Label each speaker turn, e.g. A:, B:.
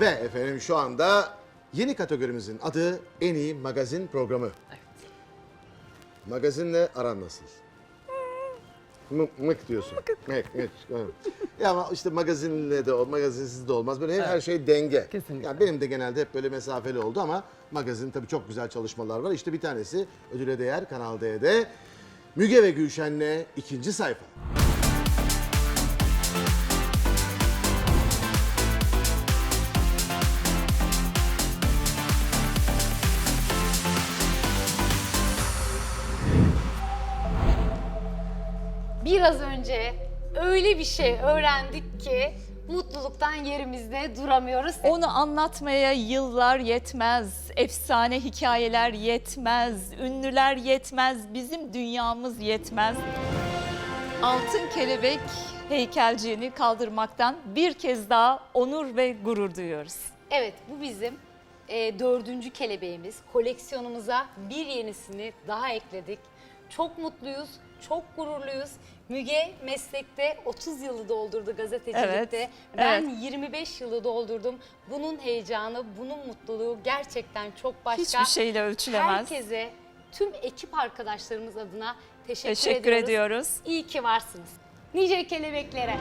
A: Ve efendim şu anda yeni kategorimizin adı En İyi Magazin Programı. Magazinle aran nasıl? Mık, mık diyorsun. Mık. Mık, ya ama işte magazinle de ol, magazinsiz de olmaz. Böyle her şey denge.
B: Kesinlikle.
A: Yani benim de genelde hep böyle mesafeli oldu ama magazin tabii çok güzel çalışmalar var. İşte bir tanesi ödüle değer Kanal D'de. Müge ve Gülşen'le ikinci sayfa.
C: Biraz önce öyle bir şey öğrendik ki mutluluktan yerimizde duramıyoruz.
D: Onu anlatmaya yıllar yetmez, efsane hikayeler yetmez, ünlüler yetmez, bizim dünyamız yetmez. Altın kelebek heykelciğini kaldırmaktan bir kez daha onur ve gurur duyuyoruz.
C: Evet bu bizim e, dördüncü kelebeğimiz. Koleksiyonumuza bir yenisini daha ekledik. Çok mutluyuz, çok gururluyuz. Müge meslekte 30 yılı doldurdu gazetecilikte.
D: Evet,
C: Ben
D: evet.
C: 25 yılı doldurdum. Bunun heyecanı, bunun mutluluğu gerçekten çok başka.
D: Hiçbir şeyle ölçülemez.
C: Herkese, tüm ekip arkadaşlarımız adına teşekkür,
D: Teşekkür
C: ediyoruz.
D: ediyoruz.
C: İyi ki varsınız. Nice kelebeklere.